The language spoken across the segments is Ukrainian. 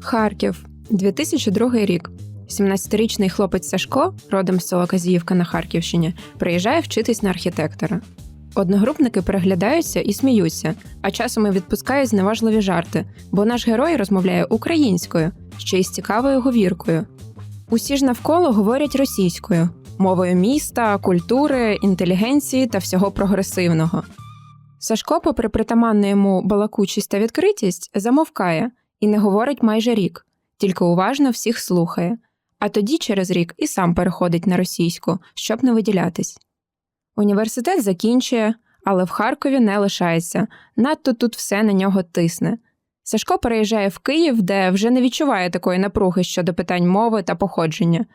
Харків, 2002 рік. 17-річний хлопець Сашко, родом з села Казіївка на Харківщині, приїжджає вчитись на архітектора. Одногрупники переглядаються і сміються, а часом і відпускають зневажливі жарти, бо наш герой розмовляє українською, ще й з цікавою говіркою. Усі ж навколо говорять російською, мовою міста, культури, інтелігенції та всього прогресивного. Сашко, попри притаманну йому балакучість та відкритість, замовкає і не говорить майже рік, тільки уважно всіх слухає, а тоді через рік і сам переходить на російську, щоб не виділятись. Університет закінчує, але в Харкові не лишається, надто тут все на нього тисне. Сашко переїжджає в Київ, де вже не відчуває такої напруги щодо питань мови та походження.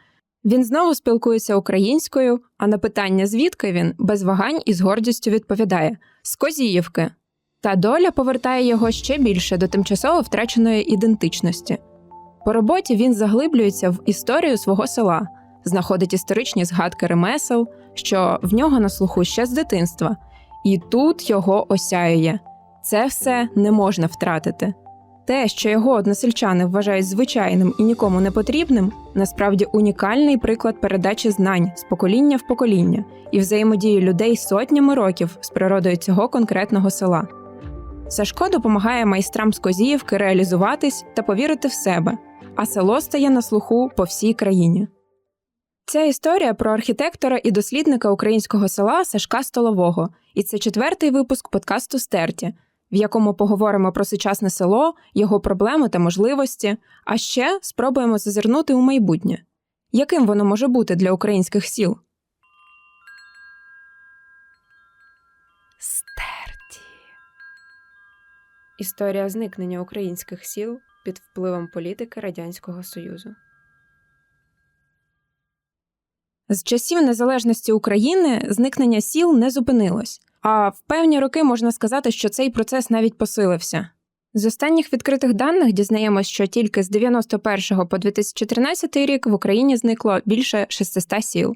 Він знову спілкується українською, а на питання, звідки він, без вагань і з гордістю відповідає з Козіївки. Та доля повертає його ще більше до тимчасово втраченої ідентичності. По роботі він заглиблюється в історію свого села, знаходить історичні згадки ремесел, що в нього на слуху ще з дитинства, і тут його осяює. Це все не можна втратити. Те, що його односельчани вважають звичайним і нікому не потрібним, насправді унікальний приклад передачі знань з покоління в покоління і взаємодії людей сотнями років з природою цього конкретного села. Сашко допомагає майстрам з Козіївки реалізуватись та повірити в себе, а село стає на слуху по всій країні. Ця історія про архітектора і дослідника українського села Сашка Столового, і це четвертий випуск подкасту Стерті, в якому поговоримо про сучасне село, його проблеми та можливості, а ще спробуємо зазирнути у майбутнє. Яким воно може бути для українських сіл? Історія зникнення українських сіл під впливом політики Радянського Союзу. З часів незалежності України зникнення сіл не зупинилось, а в певні роки можна сказати, що цей процес навіть посилився. З останніх відкритих даних дізнаємось, що тільки з 91 по 2013 рік в Україні зникло більше 600 сіл.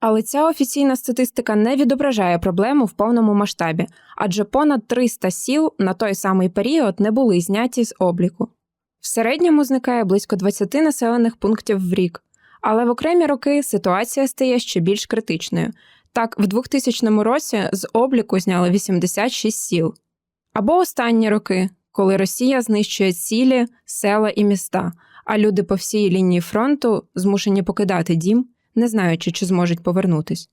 Але ця офіційна статистика не відображає проблему в повному масштабі, адже понад 300 сіл на той самий період не були зняті з обліку. В середньому зникає близько 20 населених пунктів в рік, але в окремі роки ситуація стає ще більш критичною. Так, в 2000 році з обліку зняли 86 сіл. Або останні роки, коли Росія знищує цілі, села і міста, а люди по всій лінії фронту змушені покидати дім, не знаючи, чи зможуть повернутись.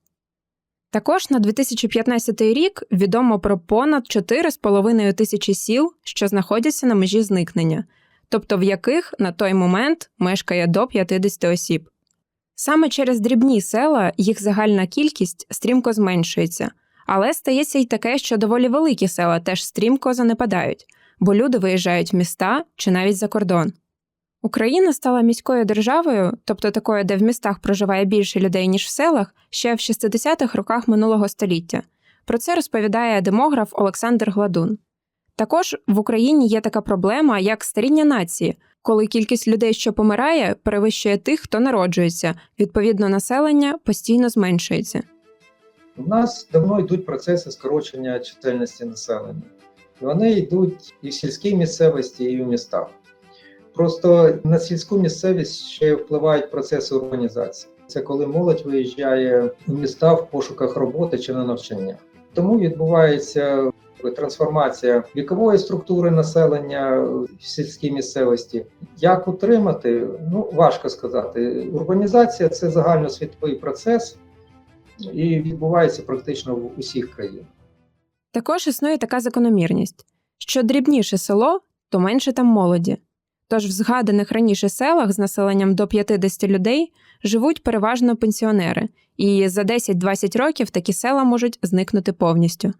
Також на 2015 рік відомо про понад 4,5 тисячі сіл, що знаходяться на межі зникнення, тобто в яких на той момент мешкає до 50 осіб. Саме через дрібні села їх загальна кількість стрімко зменшується, але стається й таке, що доволі великі села теж стрімко занепадають, бо люди виїжджають в міста чи навіть за кордон. Україна стала міською державою, тобто такою, де в містах проживає більше людей, ніж в селах, ще в 60-х роках минулого століття. Про це розповідає демограф Олександр Гладун. Також в Україні є така проблема, як старіння нації, коли кількість людей, що помирає, перевищує тих, хто народжується, відповідно, населення постійно зменшується. У нас давно йдуть процеси скорочення чисельності населення. Вони йдуть і в сільській місцевості, і в містах. Просто на сільську місцевість ще впливають процеси урбанізації. Це коли молодь виїжджає у міста в пошуках роботи чи на навчання. Тому відбувається трансформація вікової структури населення в сільській місцевості. Як утримати? Ну важко сказати. Урбанізація це загальносвітовий процес і відбувається практично в усіх країнах. Також існує така закономірність: що дрібніше село, то менше там молоді. Тож в згаданих раніше селах з населенням до 50 людей живуть переважно пенсіонери, і за 10-20 років такі села можуть зникнути повністю.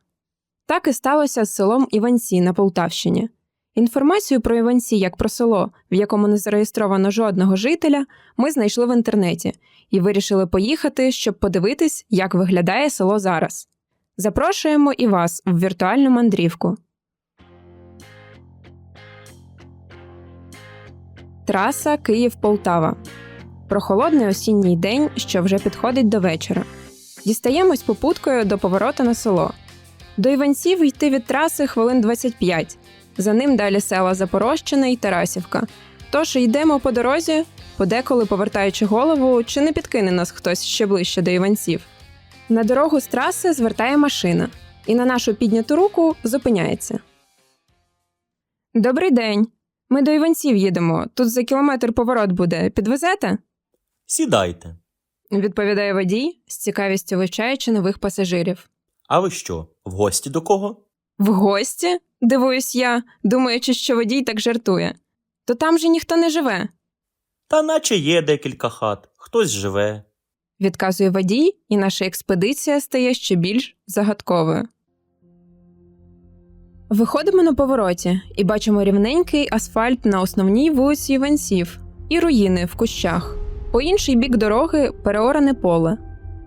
Так і сталося з селом Іванці на Полтавщині. Інформацію про Іванці як про село, в якому не зареєстровано жодного жителя, ми знайшли в інтернеті і вирішили поїхати, щоб подивитись, як виглядає село зараз. Запрошуємо і вас в віртуальну мандрівку. Траса Київ-Полтава. Прохолодний осінній день, що вже підходить до вечора. Дістаємось попуткою до поворота на село. До Іванців йти від траси хвилин 25. За ним далі села Запорожчина і Тарасівка. Тож йдемо по дорозі, подеколи повертаючи голову, чи не підкине нас хтось ще ближче до Іванців. На дорогу з траси звертає машина і на нашу підняту руку зупиняється. Добрий день. Ми до Іванців їдемо. Тут за кілометр поворот буде. Підвезете? Сідайте. відповідає водій, з цікавістю вивчаючи нових пасажирів. А ви що, в гості до кого? В гості? дивуюсь я, думаючи, що водій так жартує. То там же ніхто не живе, Та наче є декілька хат, хтось живе. відказує водій, і наша експедиція стає ще більш загадковою. Виходимо на повороті і бачимо рівненький асфальт на основній вулиці Іванців і руїни в кущах. По інший бік дороги переоране поле.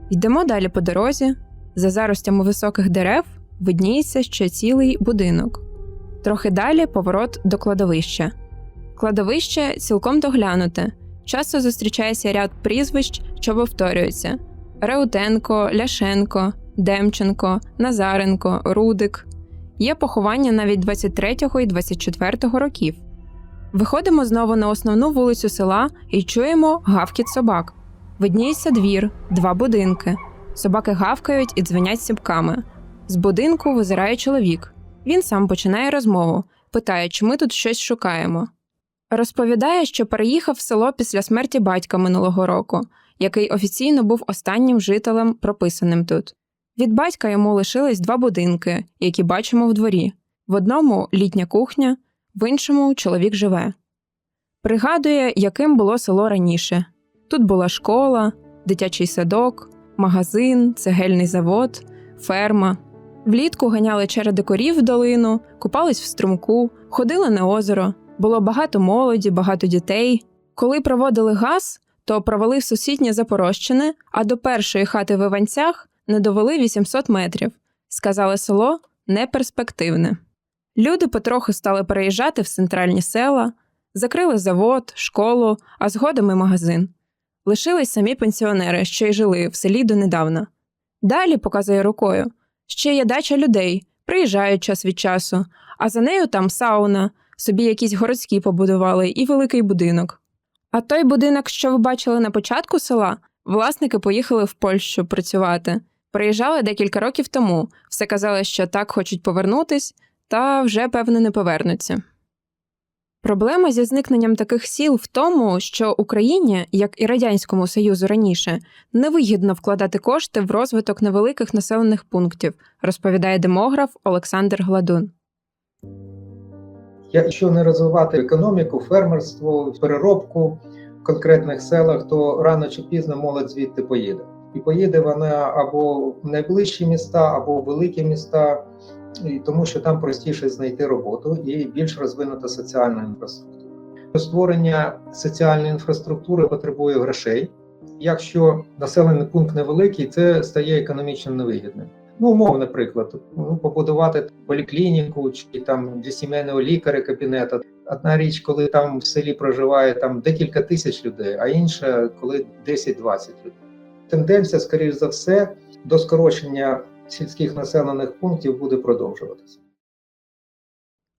Йдемо далі по дорозі. За заростями високих дерев видніється ще цілий будинок. Трохи далі поворот до кладовища. Кладовище цілком доглянуте. Часто зустрічається ряд прізвищ, що повторюються: Реутенко, Ляшенко, Демченко, Назаренко, Рудик. Є поховання навіть 23-го і 24-го років. Виходимо знову на основну вулицю села і чуємо гавкіт собак. Видніється двір, два будинки. Собаки гавкають і дзвенять сіпками. З будинку визирає чоловік. Він сам починає розмову, питає, чи ми тут щось шукаємо. Розповідає, що переїхав в село після смерті батька минулого року, який офіційно був останнім жителем, прописаним тут. Від батька йому лишились два будинки, які бачимо в дворі. В одному літня кухня, в іншому чоловік живе. Пригадує, яким було село раніше. Тут була школа, дитячий садок, магазин, цегельний завод, ферма. Влітку ганяли череди корів в долину, купались в струмку, ходили на озеро. Було багато молоді, багато дітей. Коли проводили газ, то провели в сусіднє Запорожчини, а до першої хати в Іванцях не довели 800 метрів. Сказали село неперспективне. Люди потроху стали переїжджати в центральні села, закрили завод, школу, а згодом і магазин. Лишились самі пенсіонери, що й жили в селі донедавна. Далі показує рукою. Ще є дача людей, приїжджають час від часу, а за нею там сауна, собі якісь городські побудували і великий будинок. А той будинок, що ви бачили на початку села, власники поїхали в Польщу працювати. Приїжджали декілька років тому, все казали, що так хочуть повернутись, та вже, певно, не повернуться. Проблема зі зникненням таких сіл в тому, що Україні, як і Радянському Союзу раніше, невигідно вкладати кошти в розвиток невеликих населених пунктів, розповідає демограф Олександр Гладун. Якщо не розвивати економіку, фермерство, переробку в конкретних селах, то рано чи пізно молодь звідти поїде. І поїде вона або в найближчі міста, або в великі міста, і тому що там простіше знайти роботу і більш розвинута соціальна інфраструктура. Створення соціальної інфраструктури потребує грошей. Якщо населений пункт невеликий, це стає економічно невигідним. Ну, умовний приклад, ну, побудувати поліклініку чи там для сімейного лікаря кабінета. Одна річ, коли там в селі проживає там декілька тисяч людей, а інша, коли 10-20 людей. Тенденція, скоріш за все, до скорочення сільських населених пунктів буде продовжуватися.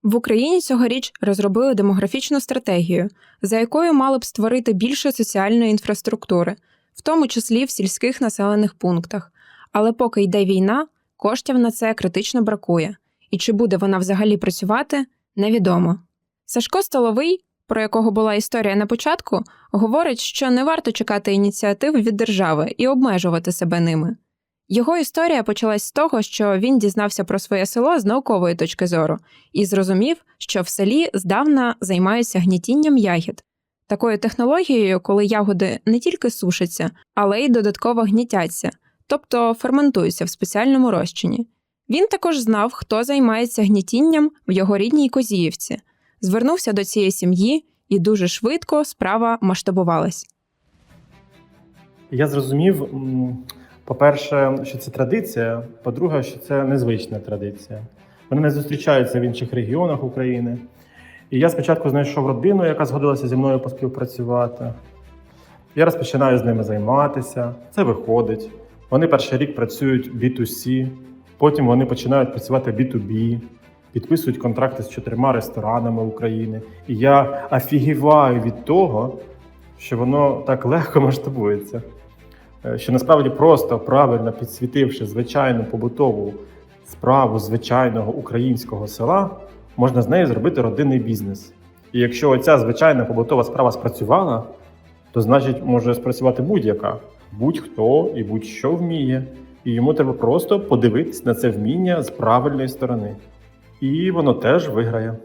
В Україні цьогоріч розробили демографічну стратегію, за якою мали б створити більше соціальної інфраструктури, в тому числі в сільських населених пунктах. Але поки йде війна, коштів на це критично бракує, і чи буде вона взагалі працювати, невідомо. Сашко Столовий, про якого була історія на початку, говорить, що не варто чекати ініціатив від держави і обмежувати себе ними. Його історія почалась з того, що він дізнався про своє село з наукової точки зору і зрозумів, що в селі здавна займаються гнітінням ягід. Такою технологією, коли ягоди не тільки сушаться, але й додатково гнітяться, тобто ферментуються в спеціальному розчині. Він також знав, хто займається гнітінням в його рідній Козіївці, звернувся до цієї сім'ї, і дуже швидко справа масштабувалась. Я зрозумів, по-перше, що це традиція, по-друге, що це незвична традиція. Вони не зустрічаються в інших регіонах України. І я спочатку знайшов родину, яка згодилася зі мною поспівпрацювати. Я розпочинаю з ними займатися, це виходить. Вони перший рік працюють B2C, потім вони починають працювати B2B. Підписують контракти з чотирма ресторанами України. І я офігіваю від того, що воно так легко масштабується. Е, Що насправді просто правильно підсвітивши звичайну побутову справу звичайного українського села, можна з нею зробити родинний бізнес. І якщо оця звичайна побутова справа спрацювала, то значить може спрацювати будь-яка, будь-хто і будь-що вміє. І йому треба просто подивитись на це вміння з правильної сторони. І воно теж виграє.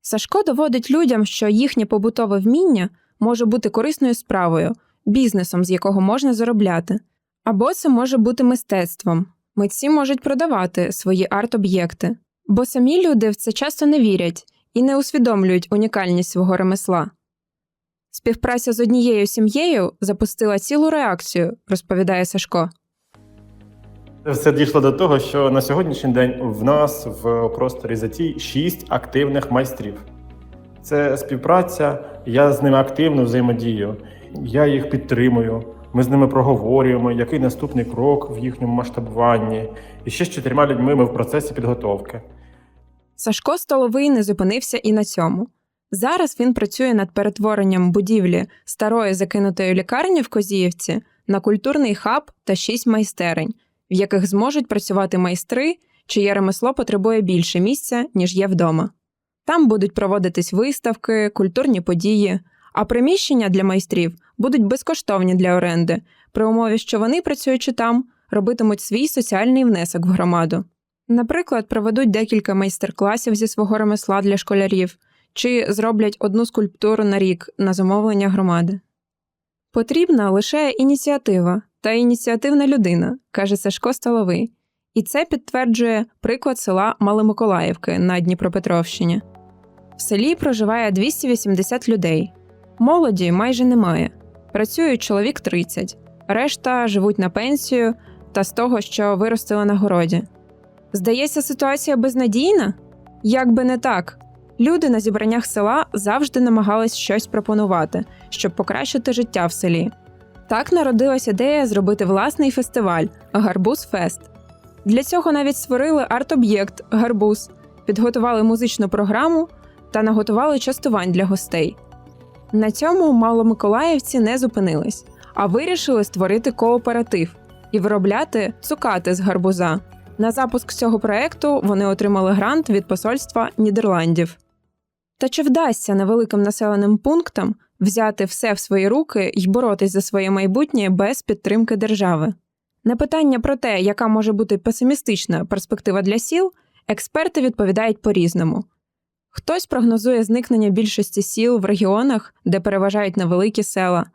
Сашко доводить людям, що їхнє побутове вміння може бути корисною справою, бізнесом, з якого можна заробляти. Або це може бути мистецтвом. Митці можуть продавати свої арт-об'єкти, бо самі люди в це часто не вірять і не усвідомлюють унікальність свого ремесла. Співпраця з однією сім'єю запустила цілу реакцію, розповідає Сашко. Все дійшло до того, що на сьогоднішній день в нас в просторі затій шість активних майстрів. Це співпраця, я з ними активно взаємодію, я їх підтримую. Ми з ними проговорюємо, який наступний крок в їхньому масштабуванні. І ще з чотирма людьми ми в процесі підготовки. Сашко Столовий не зупинився і на цьому. Зараз він працює над перетворенням будівлі старої закинутої лікарні в Козіївці на культурний хаб та шість майстерень, в яких зможуть працювати майстри, чиє ремесло потребує більше місця, ніж є вдома. Там будуть проводитись виставки, культурні події, а приміщення для майстрів будуть безкоштовні для оренди, при умові, що вони, працюючи там, робитимуть свій соціальний внесок в громаду. Наприклад, проведуть декілька майстер-класів зі свого ремесла для школярів чи зроблять одну скульптуру на рік на замовлення громади. Потрібна лише ініціатива та ініціативна людина, каже Сашко Столовий. І це підтверджує приклад села Маломиколаївки на Дніпропетровщині. В селі проживає 280 людей. Молоді майже немає. Працюють чоловік 30, решта живуть на пенсію та з того, що виростили на городі. Здається, ситуація безнадійна? Як би не так. Люди на зібраннях села завжди намагались щось пропонувати, щоб покращити життя в селі. Так народилась ідея зробити власний фестиваль Гарбуз Фест. Для цього навіть створили арт-об'єкт Гарбуз, підготували музичну програму та наготували частувань для гостей. На цьому маломиколаївці не зупинились, а вирішили створити кооператив і виробляти цукати з гарбуза. На запуск цього проекту вони отримали грант від посольства Нідерландів. Та чи вдасться невеликим населеним пунктам взяти все в свої руки і боротись за своє майбутнє без підтримки держави? На питання про те, яка може бути песимістична перспектива для сіл, експерти відповідають по-різному. Хтось прогнозує зникнення більшості сіл в регіонах, де переважають невеликі села.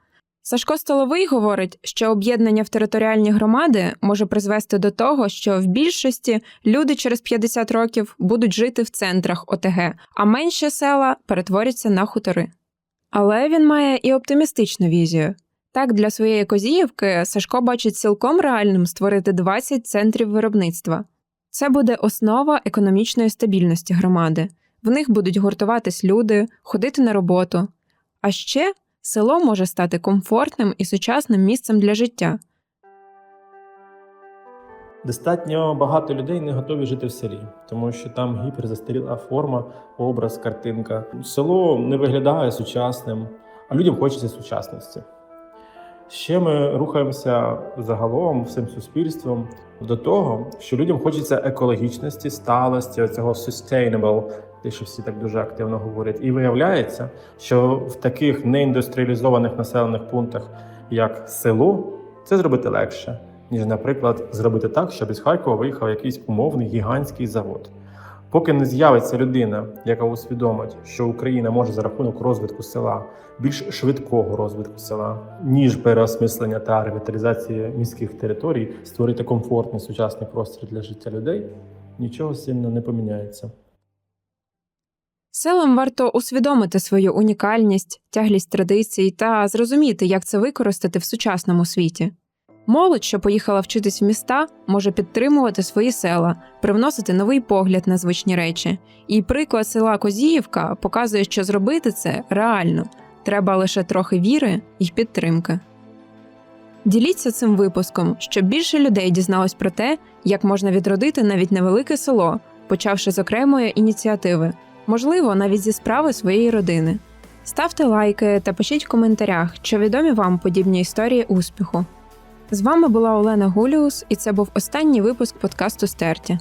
Сашко Столовий говорить, що об'єднання в територіальні громади може призвести до того, що в більшості люди через 50 років будуть жити в центрах ОТГ, а менші села перетворяться на хутори. Але він має і оптимістичну візію. Так, для своєї Козіївки Сашко бачить цілком реальним створити 20 центрів виробництва. Це буде основа економічної стабільності громади. В них будуть гуртуватись люди, ходити на роботу. А ще село може стати комфортним і сучасним місцем для життя. Достатньо багато людей не готові жити в селі, тому що там гіперзастаріла форма, образ, картинка. Село не виглядає сучасним, а людям хочеться сучасності. Ще ми рухаємося загалом всім суспільством до того, що людям хочеться екологічності, сталості, цього sustainable, те, що всі так дуже активно говорять. І виявляється, що в таких неіндустріалізованих населених пунктах, як село, це зробити легше, ніж, наприклад, зробити так, щоб із Харкова виїхав якийсь умовний гігантський завод. Поки не з'явиться людина, яка усвідомить, що Україна може за рахунок розвитку села, більш швидкого розвитку села, ніж переосмислення та ревіталізації міських територій, створити комфортний сучасний простір для життя людей, нічого сильно не поміняється. Селам варто усвідомити свою унікальність, тяглість традицій та зрозуміти, як це використати в сучасному світі. Молодь, що поїхала вчитись в міста, може підтримувати свої села, привносити новий погляд на звичні речі. І приклад села Козіївка показує, що зробити це реально. Треба лише трохи віри і підтримки. Діліться цим випуском, щоб більше людей дізналось про те, як можна відродити навіть невелике село почавши з окремої ініціативи, можливо, навіть зі справи своєї родини. Ставте лайки та пишіть в коментарях, чи відомі вам подібні історії успіху. З вами була Олена Гуліус, і це був останній випуск подкасту Стерті.